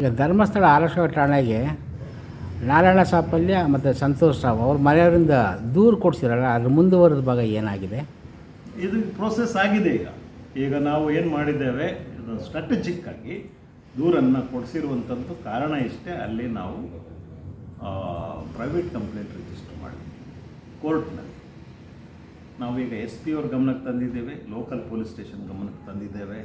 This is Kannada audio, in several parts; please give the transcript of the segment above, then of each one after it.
ಈಗ ಧರ್ಮಸ್ಥಳ ಆರಕ್ಷಕ ಠಾಣೆಗೆ ನಾರಾಯಣ ಸಾಪಲ್ಯ ಮತ್ತು ಸಂತೋಷ್ ರಾವ್ ಅವ್ರ ಮನೆಯವರಿಂದ ದೂರು ಕೊಡ್ಸಿರಲ್ಲ, ಅದ್ರ ಮುಂದುವರೆದ ಭಾಗ ಏನಾಗಿದೆ? ಇದು ಪ್ರೋಸೆಸ್ ಆಗಿದೆ ಈಗ. ಈಗ ನಾವು ಏನು ಮಾಡಿದ್ದೇವೆ, ಇದು ಸ್ಟ್ರಾಟಜಿಕ್ ಆಗಿ ದೂರನ್ನು ಕೊಡಿಸಿರುವಂಥದ್ದು ಕಾರಣ ಇಷ್ಟೇ, ಅಲ್ಲಿ ನಾವು ಪ್ರೈವೇಟ್ ಕಂಪ್ಲೇಂಟ್ ರಿಜಿಸ್ಟರ್ ಮಾಡಿದ್ವಿ ಕೋರ್ಟ್ನಲ್ಲಿ ನಾವೀಗ ಎಸ್ ಪಿ ಅವ್ರ ಗಮನಕ್ಕೆ ತಂದಿದ್ದೇವೆ ಲೋಕಲ್ ಪೊಲೀಸ್ ಸ್ಟೇಷನ್ ಗಮನಕ್ಕೆ ತಂದಿದ್ದೇವೆ.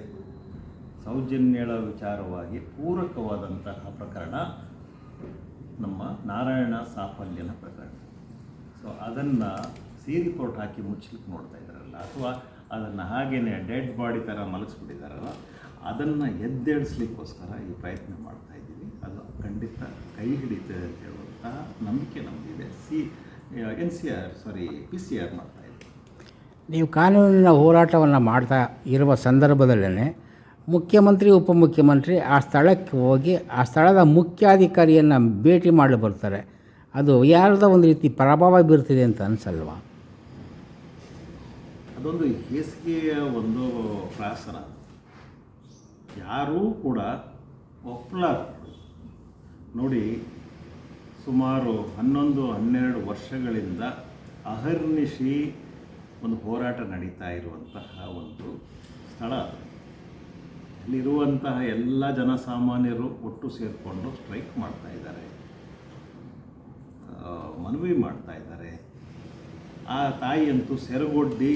ಸೌಜನ್ಯಳ ವಿಚಾರವಾಗಿ ಪೂರಕವಾದಂತಹ ಪ್ರಕರಣ ನಮ್ಮ ನಾರಾಯಣ ಸಾಫಲ್ಯನ ಪ್ರಕರಣ. ಸೊ ಅದನ್ನು ಸೀರಿ ಕೋರ್ಟ್ ಹಾಕಿ ಮುಚ್ಚಲಿಕ್ಕೆ ನೋಡ್ತಾ ಇದ್ದಾರಲ್ಲ, ಅಥವಾ ಅದನ್ನು ಹಾಗೇನೆ ಡೆಡ್ ಬಾಡಿ ಥರ ಮಲಗಿಸ್ಬಿಟ್ಟಿದ್ದಾರಲ್ಲ ಅದನ್ನು ಎದ್ದೇಳಿಸ್ಲಿಕ್ಕೋಸ್ಕರ ಈ ಪ್ರಯತ್ನ ಮಾಡ್ತಾ ಇದ್ದೀವಿ. ಅದು ಖಂಡಿತ ಕೈ ಹಿಡಿತದೆ ಅಂತ ಹೇಳುವಂತಹ ನಂಬಿಕೆ ನಮಗಿದೆ C, N C R sorry P C R ಮಾಡ್ತಾ ಇದ್ದೀವಿ. ನೀವು ಕಾನೂನಿನ ಹೋರಾಟವನ್ನು ಮಾಡ್ತಾ ಇರುವ ಸಂದರ್ಭದಲ್ಲೇ ಮುಖ್ಯಮಂತ್ರಿ, ಉಪಮುಖ್ಯಮಂತ್ರಿ ಆ ಸ್ಥಳಕ್ಕೆ ಹೋಗಿ ಆ ಸ್ಥಳದ ಮುಖ್ಯಾಧಿಕಾರಿಯನ್ನು ಭೇಟಿ ಮಾಡಲು ಬರ್ತಾರೆ. ಅದು ಯಾರದ ಒಂದು ರೀತಿ ಪ್ರಭಾವ ಬೀರ್ತಿದೆ ಅಂತ ಅನ್ಸಲ್ವ? ಅದೊಂದು ಹೇಸಿಗೆಯ ಒಂದು ಪ್ರಾಸನ. ಯಾರೂ ಕೂಡ ಒಪ್ಪಲಾರರು ನೋಡಿ, ಸುಮಾರು ಹನ್ನೊಂದು, ಹನ್ನೆರಡು ವರ್ಷಗಳಿಂದ ಅಹರ್ನಿಶಿ ಒಂದು ಹೋರಾಟ ನಡೀತಾ ಇರುವಂತಹ ಒಂದು ಸ್ಥಳ ಅದು ಅಲ್ಲಿರುವಂತಹ ಎಲ್ಲ ಜನಸಾಮಾನ್ಯರು ಒಟ್ಟು ಸೇರಿಕೊಂಡು ಸ್ಟ್ರೈಕ್ ಮಾಡ್ತಾ ಇದ್ದಾರೆ. ಮನವಿ ಮಾಡ್ತಾ ಇದ್ದಾರೆ. ಆ ತಾಯಿಯಂತೂ ಸೆರಗೊಡ್ಡಿ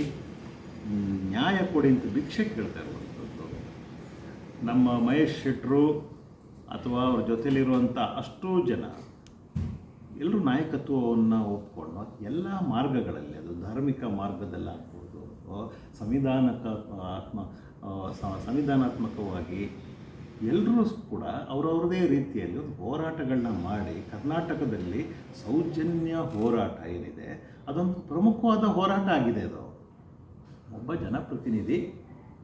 ನ್ಯಾಯ ಕೊಡಿ ಅಂತ ಭಿಕ್ಷೆ ಕೇಳ್ತಾ ಇರುವಂಥದ್ದು. ನಮ್ಮ ಮಹೇಶ್ ಶೆಟ್ರು ಅಥವಾ ಅವ್ರ ಜೊತೆಲಿರುವಂಥ ಅಷ್ಟೂ ಜನ ಎಲ್ಲರೂ ನಾಯಕತ್ವವನ್ನು ಒಪ್ಕೊಂಡು ಎಲ್ಲ ಮಾರ್ಗಗಳಲ್ಲಿ, ಅದು ಧಾರ್ಮಿಕ ಮಾರ್ಗದಲ್ಲಾಗ್ಬೋದು ಸಂವಿಧಾನಕ ಆತ್ಮ ಸಂವಿಧಾನಾತ್ಮಕವಾಗಿ ಎಲ್ಲರೂ ಕೂಡ ಅವರವ್ರದೇ ರೀತಿಯಲ್ಲಿ ಒಂದು ಹೋರಾಟಗಳನ್ನ ಮಾಡಿ ಕರ್ನಾಟಕದಲ್ಲಿ ಸೌಜನ್ಯ ಹೋರಾಟ ಏನಿದೆ, ಅದೊಂದು ಪ್ರಮುಖವಾದ ಹೋರಾಟ ಆಗಿದೆ ಅದು. ಒಬ್ಬ ಜನಪ್ರತಿನಿಧಿ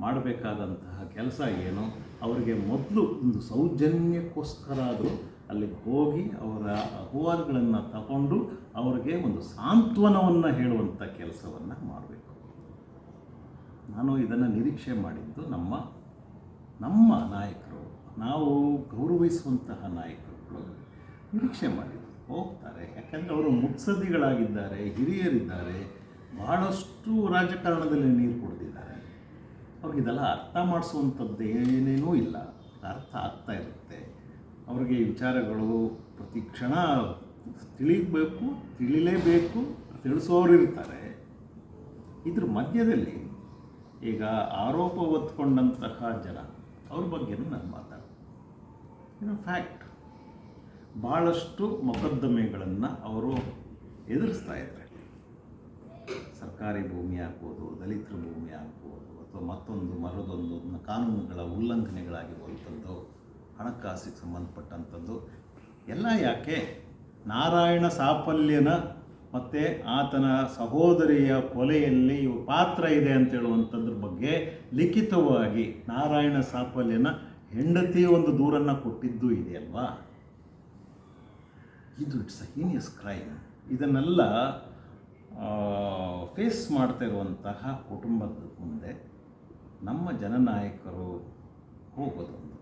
ಮಾಡಬೇಕಾದಂತಹ ಕೆಲಸ ಏನು, ಅವರಿಗೆ ಮೊದಲು ಒಂದು ಸೌಜನ್ಯಕ್ಕೋಸ್ಕರ ಆದರೂ ಅಲ್ಲಿಗೆ ಹೋಗಿ ಅವರ ಅಹವಾಲುಗಳನ್ನು ತಗೊಂಡು ಅವರಿಗೆ ಒಂದು ಸಾಂತ್ವನವನ್ನು ಹೇಳುವಂಥ ಕೆಲಸವನ್ನು ಮಾಡಬೇಕು. ನಾನು ಇದನ್ನು ನಿರೀಕ್ಷೆ ಮಾಡಿದ್ದು ನಮ್ಮ ನಮ್ಮ ನಾಯಕರು, ನಾವು ಗೌರವಿಸುವಂತಹ ನಾಯಕರುಗಳು ನಿರೀಕ್ಷೆ ಮಾಡಿದ್ದು, ಹೋಗ್ತಾರೆ. ಯಾಕಂದರೆ ಅವರು ಮುತ್ಸದ್ದಿಗಳಾಗಿದ್ದಾರೆ, ಹಿರಿಯರಿದ್ದಾರೆ, ಬಹಳಷ್ಟು ರಾಜಕಾರಣದಲ್ಲಿ ನೀರು ಕುಡಿದಿದ್ದಾರೆ. ಅವ್ರಿಗೆ ಇದೆಲ್ಲ ಅರ್ಥ ಮಾಡಿಸುವಂಥದ್ದು ಏನೇನೂ ಇಲ್ಲ. ಅರ್ಥ ಆಗ್ತಾ ಇರುತ್ತೆ. ಅವ್ರಿಗೆ ವಿಚಾರಗಳು ಪ್ರತಿ ಕ್ಷಣ ತಿಳಿಬೇಕು, ತಿಳಿಲೇಬೇಕು ತಿಳಿಸೋರು ಇರ್ತಾರೆ ಇದ್ರ ಮಧ್ಯದಲ್ಲಿ ಈಗ ಆರೋಪ ಹೊತ್ಕೊಂಡಂತಹ ಜನ, ಅವ್ರ ಬಗ್ಗೆನೂ ನಾನು ಮಾತಾಡ್ತೀನಿ. ಫ್ಯಾಕ್ಟ್ ಭಾಳಷ್ಟು ಮೊಕದ್ದಮೆಗಳನ್ನು ಅವರು ಎದುರಿಸ್ತಾ ಇದ್ದಾರೆ. ಸರ್ಕಾರಿ ಭೂಮಿ ಆಗ್ಬೋದು, ದಲಿತರ ಭೂಮಿ ಆಗ್ಬೋದು, ಅಥವಾ ಮತ್ತೊಂದು ಮರದೊಂದು ಕಾನೂನುಗಳ ಉಲ್ಲಂಘನೆಗಳಾಗಿರುವಂಥದ್ದು ಹಣಕಾಸಿಗೆ ಸಂಬಂಧಪಟ್ಟಂಥದ್ದು, ಎಲ್ಲ ಯಾಕೆ? ನಾರಾಯಣ ಸಾಫಲ್ಯನ ಮತ್ತು ಆತನ ಸಹೋದರಿಯ ಕೊಲೆಯಲ್ಲಿ ಇವು ಪಾತ್ರ ಇದೆ ಅಂತ ಹೇಳುವಂಥದ್ರ ಬಗ್ಗೆ ಲಿಖಿತವಾಗಿ ನಾರಾಯಣ ಸಾಫಲ್ಯನ ಹೆಂಡತಿ ಒಂದು ದೂರನ್ನು ಕೊಟ್ಟಿದ್ದು ಇದೆಯಲ್ವಾ ಇದು ಇಟ್ಸ್ ಅ ಹೀನಿಯಸ್ ಕ್ರೈಮ್. ಇದನ್ನೆಲ್ಲ ಫೇಸ್ ಮಾಡ್ತಾ ಇರುವಂತಹ ಕುಟುಂಬದ ಮುಂದೆ ನಮ್ಮ ಜನನಾಯಕರು ಹೋಗೋದೊಂದು,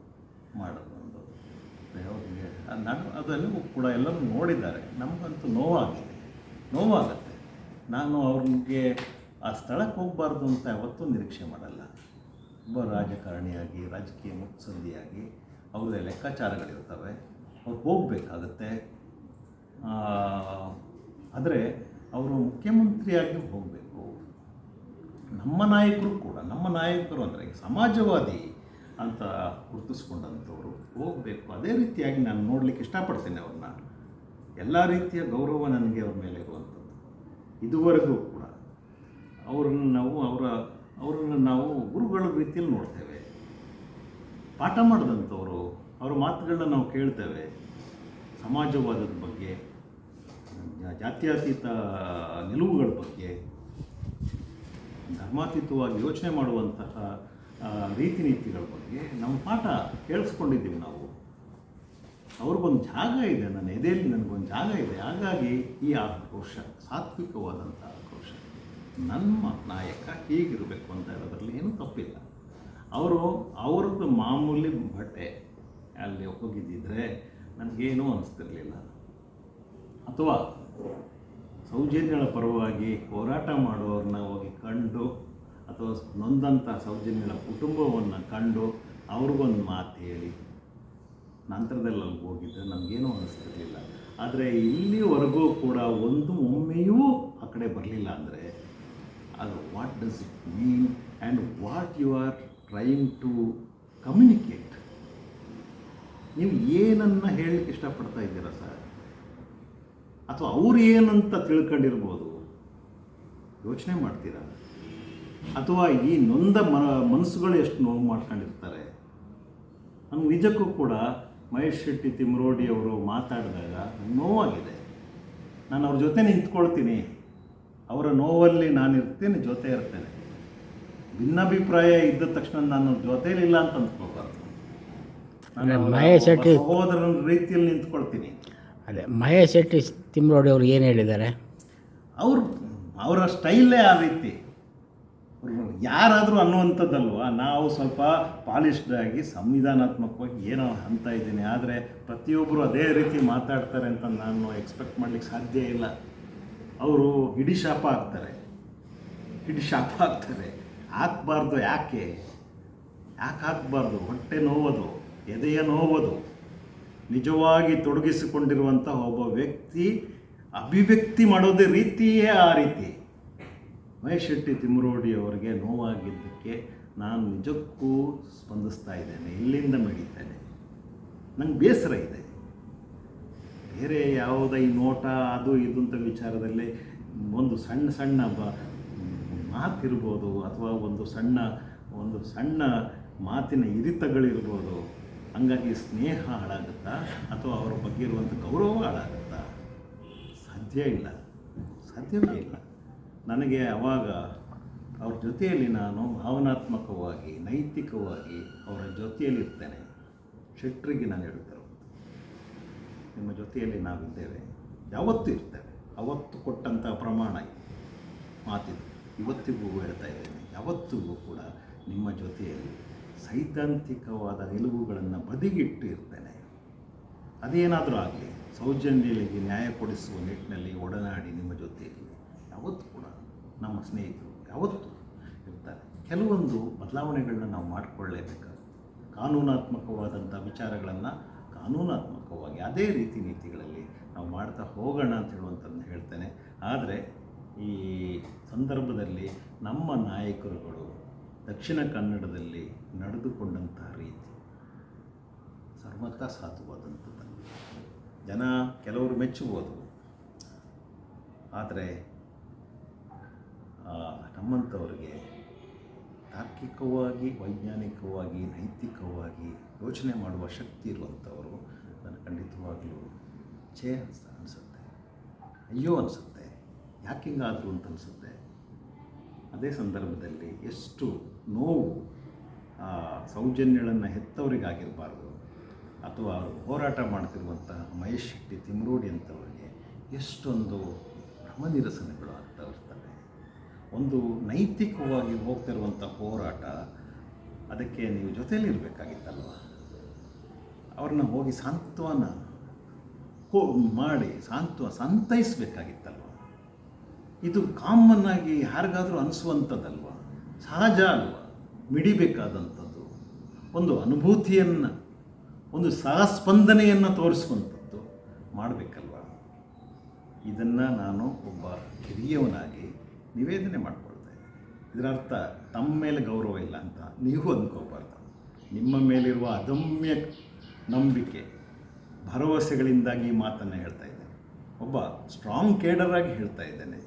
ಮಾಡೋದೊಂದು. ಅವ್ರಿಗೆ ನಾನು ಅದೆಲ್ಲವೂ ಕೂಡ ಎಲ್ಲರೂ ನೋಡಿದ್ದಾರೆ. ನಮಗಂತೂ ನೋವಾಗಿದೆ. ನೋವಾಗತ್ತೆ. ನಾನು ಅವ್ರಿಗೆ ಆ ಸ್ಥಳಕ್ಕೆ ಹೋಗಬಾರ್ದು ಅಂತ ಯಾವತ್ತೂ ನಿರೀಕ್ಷೆ ಮಾಡಲ್ಲ. ಒಬ್ಬ ರಾಜಕಾರಣಿಯಾಗಿ, ರಾಜಕೀಯ ಮುತ್ಸಂದಿಯಾಗಿ ಅವ್ರದ್ದೇ ಲೆಕ್ಕಾಚಾರಗಳಿರ್ತವೆ. ಅವ್ರು ಹೋಗಬೇಕಾಗತ್ತೆ. ಆದರೆ ಅವರು ಮುಖ್ಯಮಂತ್ರಿಯಾಗಿ ಹೋಗಬೇಕು. ನಮ್ಮ ನಾಯಕರು ಕೂಡ, ನಮ್ಮ ನಾಯಕರು ಅಂದರೆ ಸಮಾಜವಾದಿ ಅಂತ ಗುರುತಿಸ್ಕೊಂಡಂಥವ್ರು ಹೋಗಬೇಕು. ಅದೇ ರೀತಿಯಾಗಿ ನಾನು ನೋಡಲಿಕ್ಕೆ ಇಷ್ಟಪಡ್ತೇನೆ ಅವ್ರನ್ನ. ಎಲ್ಲ ರೀತಿಯ ಗೌರವ ನನಗೆ ಅವ್ರ ಮೇಲೆ ಇರುವಂಥದ್ದು. ಇದುವರೆಗೂ ಕೂಡ ಅವರನ್ನು ನಾವು ಅವರ, ಅವರನ್ನು ನಾವು ಗುರುಗಳ ರೀತಿಯಲ್ಲಿ ನೋಡ್ತೇವೆ. ಪಾಠ ಮಾಡಿದಂಥವರು, ಅವರ ಮಾತುಗಳನ್ನ ನಾವು ಕೇಳ್ತೇವೆ. ಸಮಾಜವಾದದ ಬಗ್ಗೆ, ಜಾತ್ಯತೀತ ನಿಲುವುಗಳ ಬಗ್ಗೆ, ಧರ್ಮಾತೀತವಾಗಿ ಯೋಚನೆ ಮಾಡುವಂತಹ ರೀತಿ ನೀತಿಗಳ ಬಗ್ಗೆ ನಮ್ಮ ಪಾಠ ಕೇಳಿಸ್ಕೊಂಡಿದ್ದೀವಿ ನಾವು. ಅವ್ರಿಗೊಂದು ಜಾಗ ಇದೆ, ನನ್ನ ಎದೆಯಲ್ಲಿ ನನಗೊಂದು ಜಾಗ ಇದೆ. ಹಾಗಾಗಿ ಈ ಆಕ್ರೋಶ, ಸಾತ್ವಿಕವಾದಂಥ ಆಕ್ರೋಶ, ನಮ್ಮ ನಾಯಕ ಹೀಗಿರಬೇಕು ಅಂತ ಹೇಳೋದ್ರಲ್ಲಿ ಏನೂ ತಪ್ಪಿಲ್ಲ. ಅವರು ಅವ್ರದ್ದು ಮಾಮೂಲಿ ಬಟ್ಟೆ ಅಲ್ಲಿ ಹೋಗಿದ್ದಿದ್ರೆ ನನಗೇನೂ ಅನಿಸ್ತಿರ್ಲಿಲ್ಲ. ಅಥವಾ ಸೌಜನ್ಯಗಳ ಪರವಾಗಿ ಹೋರಾಟ ಮಾಡುವವ್ರನ್ನ ಹೋಗಿ ಕಂಡು, ಅಥವಾ ನೊಂದಂಥ ಸೌಜನ್ಯಗಳ ಕುಟುಂಬವನ್ನು ಕಂಡು ಅವ್ರಿಗೊಂದು ಮಾತು ಹೇಳಿ ನಂತರದಲ್ಲಿ ಅಲ್ಲಿ ಹೋಗಿದ್ದರೆ ನಮಗೇನೂ ಅನಿಸ್ತಿರ್ಲಿಲ್ಲ. ಆದರೆ ಇಲ್ಲಿವರೆಗೂ ಕೂಡ ಒಂದು ಒಮ್ಮೆಯೂ ಆ ಕಡೆ ಬರಲಿಲ್ಲ ಅಂದರೆ ಅದು what does it mean and what you are trying to communicate ನೀವು ಏನನ್ನು ಹೇಳಲಿಕ್ಕೆ ಇಷ್ಟಪಡ್ತಾ ಇದ್ದೀರಾ ಸರ್? ಅಥವಾ ಅವ್ರು ಏನಂತ ತಿಳ್ಕೊಂಡಿರ್ಬೋದು? ಯೋಚನೆ ಮಾಡ್ತೀರಾ? ಅಥವಾ ಈ ನೊಂದ ಮನಸ್ಸುಗಳು ಎಷ್ಟು ನೋವು ಮಾಡ್ಕೊಂಡಿರ್ತಾರೆ? ನಮ್ಗೆ ನಿಜಕ್ಕೂ ಕೂಡ ಮಹೇಶ್ ಶೆಟ್ಟಿ ತಿಮ್ರೋಡಿ ಅವರು ಮಾತಾಡಿದಾಗ ನೋವಾಗಿದೆ. ನಾನು ಅವ್ರ ಜೊತೆ ನಿಂತ್ಕೊಳ್ತೀನಿ. ಅವರ ನೋವಲ್ಲಿ ನಾನು ಇರ್ತೇನೆ ಜೊತೆ ಇರ್ತೇನೆ. ಭಿನ್ನಾಭಿಪ್ರಾಯ ಇದ್ದ ತಕ್ಷಣ ನಾನು ಜೊತೆಲಿಲ್ಲ ಅಂತ ಅಂದ್ಕೋಬಾರ್ದು. ನಾನು ಮಹೇಶ್ ಶೆಟ್ಟಿ- ಸಹೋದರ ಸಹೋದರನ ರೀತಿಯಲ್ಲಿ ನಿಂತ್ಕೊಳ್ತೀನಿ. ಅದೇ ಮಹೇಶ್ ಶೆಟ್ಟಿ ತಿಮ್ರೋಡಿ ಅವರು ಏನು ಹೇಳಿದ್ದಾರೆ? ಅವ್ರು ಅವರ ಸ್ಟೈಲೇ ಆ ರೀತಿ. ಯಾರಾದರೂ ಅನ್ನುವಂಥದ್ದಲ್ವಾ? ನಾವು ಸ್ವಲ್ಪ ಪಾಲಿಶ್ಡ್ ಆಗಿ ಸಂವಿಧಾನಾತ್ಮಕವಾಗಿ ಏನೋ ಅಂತ ಇದ್ದೀನಿ. ಆದರೆ ಪ್ರತಿಯೊಬ್ಬರು ಅದೇ ರೀತಿ ಮಾತಾಡ್ತಾರೆ ಅಂತ ನಾನು ಎಕ್ಸ್ಪೆಕ್ಟ್ ಮಾಡ್ಲಿಕ್ಕೆ ಸಾಧ್ಯ ಇಲ್ಲ. ಅವರು ಹಿಡಿ ಶಾಪ ಆಗ್ತಾರೆ. ಹಿಡಿ ಶಾಪ ಆಗ್ತಾರೆ. ಹಾಕ್ಬಾರ್ದು ಯಾಕೆ? ಯಾಕೆ ಹಾಕ್ಬಾರ್ದು? ಹೊಟ್ಟೆ ನೋವದು, ಎದೆಯ ನೋವದು. ನಿಜವಾಗಿ ತೊಡಗಿಸಿಕೊಂಡಿರುವಂಥ ಒಬ್ಬ ವ್ಯಕ್ತಿ ಅಭಿವ್ಯಕ್ತಿ ಮಾಡೋದೇ ರೀತಿಯೇ ಆ ರೀತಿ. ಮಹೇಶ್ ಶೆಟ್ಟಿ ತಿಮ್ಮರೋಡಿ ಅವರಿಗೆ ನೋವಾಗಿದ್ದಕ್ಕೆ ನಾನು ನಿಜಕ್ಕೂ ಸ್ಪಂದಿಸ್ತಾ ಇದ್ದೇನೆ, ಇಲ್ಲಿಂದ ಮಿಡಿತೇನೆ ನಂಗೆ ಬೇಸರ ಇದೆ. ಬೇರೆ ಯಾವುದೇ ಈ ನೋಟ, ಅದು ಇದು ವಿಚಾರದಲ್ಲಿ ಒಂದು ಸಣ್ಣ ಸಣ್ಣ ಬ ಮಾತಿರ್ಬೋದು, ಅಥವಾ ಒಂದು ಸಣ್ಣ ಒಂದು ಸಣ್ಣ ಮಾತಿನ ಹಿರಿತಗಳಿರ್ಬೋದು ಹಂಗಾಗಿ ಸ್ನೇಹ ಹಾಳಾಗುತ್ತಾ, ಅಥವಾ ಅವರ ಬಗ್ಗೆ ಇರುವಂಥ ಗೌರವ ಹಾಳಾಗುತ್ತಾ? ಸಾಧ್ಯ ಇಲ್ಲ. ಸಾಧ್ಯವೇ ಇಲ್ಲ. ನನಗೆ ಅವಾಗ ಅವ್ರ ಜೊತೆಯಲ್ಲಿ ನಾನು ಭಾವನಾತ್ಮಕವಾಗಿ, ನೈತಿಕವಾಗಿ ಅವರ ಜೊತೆಯಲ್ಲಿರ್ತೇನೆ. ಶೆಟ್ರಿಗೆ ನಾನು ಹೇಳ್ತಾರೆ ನಿಮ್ಮ ಜೊತೆಯಲ್ಲಿ ನಾವಿದ್ದೇವೆ. ಯಾವತ್ತು ಇರ್ತೇವೆ. ಅವತ್ತು ಕೊಟ್ಟಂಥ ಪ್ರಮಾಣ ಮಾತಿದೆ. ಇವತ್ತಿಗೂ ಹೇಳ್ತಾ ಇದ್ದೇನೆ. ಯಾವತ್ತಿಗೂ ಕೂಡ ನಿಮ್ಮ ಜೊತೆಯಲ್ಲಿ ಸೈದ್ಧಾಂತಿಕವಾದ ನಿಲುವುಗಳನ್ನು ಬದಿಗಿಟ್ಟು ಇರ್ತೇನೆ. ಅದೇನಾದರೂ ಆಗಲಿ, ಸೌಜನ್ಯಗಳಿಗೆ ನ್ಯಾಯ ಕೊಡಿಸುವ ನಿಟ್ಟಿನಲ್ಲಿ ಒಡನಾಡಿ ನಿಮ್ಮ ಜೊತೆಯಲ್ಲಿ. ಯಾವತ್ತೂ ಕೂಡ ನಮ್ಮ ಸ್ನೇಹಿತರು ಯಾವತ್ತೂ ಇರ್ತಾರೆ. ಕೆಲವೊಂದು ಬದಲಾವಣೆಗಳನ್ನ ನಾವು ಮಾಡಿಕೊಳ್ಳೇಬೇಕಾಗುತ್ತೆ. ಕಾನೂನಾತ್ಮಕವಾದಂಥ ವಿಚಾರಗಳನ್ನು ಕಾನೂನಾತ್ಮಕವಾಗಿ ಅದೇ ರೀತಿ ನೀತಿಗಳಲ್ಲಿ ನಾವು ಮಾಡ್ತಾ ಹೋಗೋಣ ಅಂತ ಹೇಳುವಂಥದ್ದನ್ನ ಹೇಳ್ತೇನೆ. ಆದರೆ ಈ ಸಂದರ್ಭದಲ್ಲಿ ನಮ್ಮ ನಾಯಕರುಗಳು ದಕ್ಷಿಣ ಕನ್ನಡದಲ್ಲಿ ನಡೆದುಕೊಂಡಂತಹ ರೀತಿ ಸರ್ವತಾ ಸಾಧುವಾದಂಥದ್ದು ಜನ ಕೆಲವರು ಮೆಚ್ಚುವುದು ಆದರೆ ನಮ್ಮಂಥವ್ರಿಗೆ ತಾರ್ಕಿಕವಾಗಿ, ವೈಜ್ಞಾನಿಕವಾಗಿ, ನೈತಿಕವಾಗಿ ಯೋಚನೆ ಮಾಡುವ ಶಕ್ತಿ ಇರುವಂಥವರು ನನಗೆ ಖಂಡಿತವಾಗಲೂ ಛೇ ಅಂತ ಅನಿಸುತ್ತೆ. ಅಯ್ಯೋ ಅನಿಸುತ್ತೆ. ಯಾಕೆ ಹಿಂಗಾದ್ರು ಅಂತ ಅನಿಸುತ್ತೆ. ಅದೇ ಸಂದರ್ಭದಲ್ಲಿ ಎಷ್ಟು ನೋವು, ಆ ಸೌಜನ್ಯಗಳನ್ನು ಹೆತ್ತವರಿಗಾಗಿರಬಾರ್ದು ಅಥವಾ ಹೋರಾಟ ಮಾಡ್ತಿರುವಂತಹ ಮಹೇಶ್ ಶೆಟ್ಟಿ ತಿಮ್ರೋಡಿ ಅಂಥವ್ರಿಗೆ ಎಷ್ಟೊಂದು ಭ್ರಮನಿರಸನಗಳು ಆಗ್ತಾ ಇರ್ತವೆ ಒಂದು ನೈತಿಕವಾಗಿ ಹೋಗ್ತಿರುವಂಥ ಹೋರಾಟ ಅದಕ್ಕೆ ನೀವು ಜೊತೆಯಲ್ಲಿರಬೇಕಾಗಿತ್ತಲ್ವ ಅವ್ರನ್ನ ಹೋಗಿ ಸಾಂತ್ವನ ಹೋ ಮಾಡಿ ಸಾಂತ್ವ ಸಂತೈಸಬೇಕಾಗಿತ್ತಲ್ವ? ಇದು ಕಾಮನ್ ಆಗಿ ಯಾರಿಗಾದರೂ ಅನಿಸುವಂಥದ್ದಲ್ವ? ಸಹಜ ಅಲ್ವ? ಮಿಡಿಬೇಕಾದಂಥದ್ದು. ಒಂದು ಅನುಭೂತಿಯನ್ನು, ಒಂದು ಸಹಸ್ಪಂದನೆಯನ್ನು ತೋರಿಸುವಂಥದ್ದು ಮಾಡಬೇಕಲ್ವ? ಇದನ್ನು ನಾನು ಒಬ್ಬ ಹಿರಿಯವನಾಗಿ ನಿವೇದನೆ ಮಾಡ್ಕೊಳ್ತಾ ಇದರರ್ಥ ಇದರ ಅರ್ಥ ತಮ್ಮ ಮೇಲೆ ಗೌರವ ಇಲ್ಲ ಅಂತ ನೀವು ಅಂದ್ಕೋಬಾರ್ದು ನಿಮ್ಮ ಮೇಲಿರುವ ಅದಮ್ಯ ನಂಬಿಕೆ, ಭರವಸೆಗಳಿಂದಾಗಿ ಈ ಮಾತನ್ನು ಹೇಳ್ತಾ ಇದ್ದೇನೆ. ಒಬ್ಬ ಸ್ಟ್ರಾಂಗ್ ಕೇಡರ್ ಆಗಿ ಹೇಳ್ತಾ ಇದ್ದೇನೆ.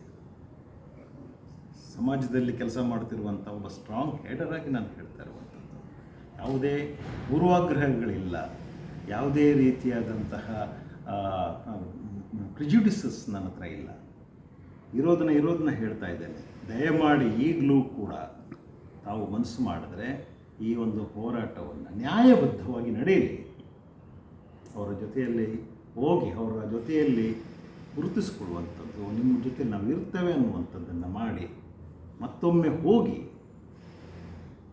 ಸಮಾಜದಲ್ಲಿ ಕೆಲಸ ಮಾಡ್ತಿರುವಂಥ ಒಬ್ಬ ಸ್ಟ್ರಾಂಗ್ ಕೇಡರ್ ಆಗಿ ನಾನು ಹೇಳ್ತಾ ಇರುವಂಥದ್ದು. ಯಾವುದೇ ಪೂರ್ವಾಗ್ರಹಗಳಿಲ್ಲ. ಯಾವುದೇ ರೀತಿಯಾದಂತಹ ಪ್ರಿಜುಡಿಸಸ್ ನನ್ನ ಹತ್ರ ಇಲ್ಲ. ಇರೋದನ್ನ ಇರೋದನ್ನ ಹೇಳ್ತಾ ಇದ್ದೇನೆ. ದಯಮಾಡಿ ಈಗಲೂ ಕೂಡ ತಾವು ಮನಸ್ಸು ಮಾಡಿದ್ರೆ ಈ ಒಂದು ಹೋರಾಟವನ್ನು ನ್ಯಾಯಬದ್ಧವಾಗಿ ನಡೆಯಲಿ. ಅವರ ಜೊತೆಯಲ್ಲಿ ಹೋಗಿ ಅವರ ಜೊತೆಯಲ್ಲಿ ಗುರುತಿಸ್ಕೊಳ್ಳುವಂಥದ್ದು, ನಿಮ್ಮ ಜೊತೆ ನಾವು ಇರ್ತೇವೆ ಅನ್ನುವಂಥದ್ದನ್ನು ಮಾಡಿ ಮತ್ತೊಮ್ಮೆ ಹೋಗಿ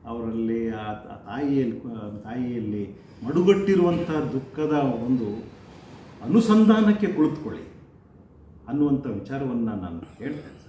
ಅವರಲ್ಲಿ ಆ ತಾಯಿಯಲ್ಲಿ ತಾಯಿಯಲ್ಲಿ ಮಡುಗಟ್ಟಿರುವಂಥ ದುಃಖದ ಒಂದು ಅನುಸಂಧಾನಕ್ಕೆ ಕುಳಿತುಕೊಳ್ಳಿ. ಅನ್ನುವಂಥ ವಿಚಾರವನ್ನು ನಾನು ಹೇಳ್ತೇನೆ.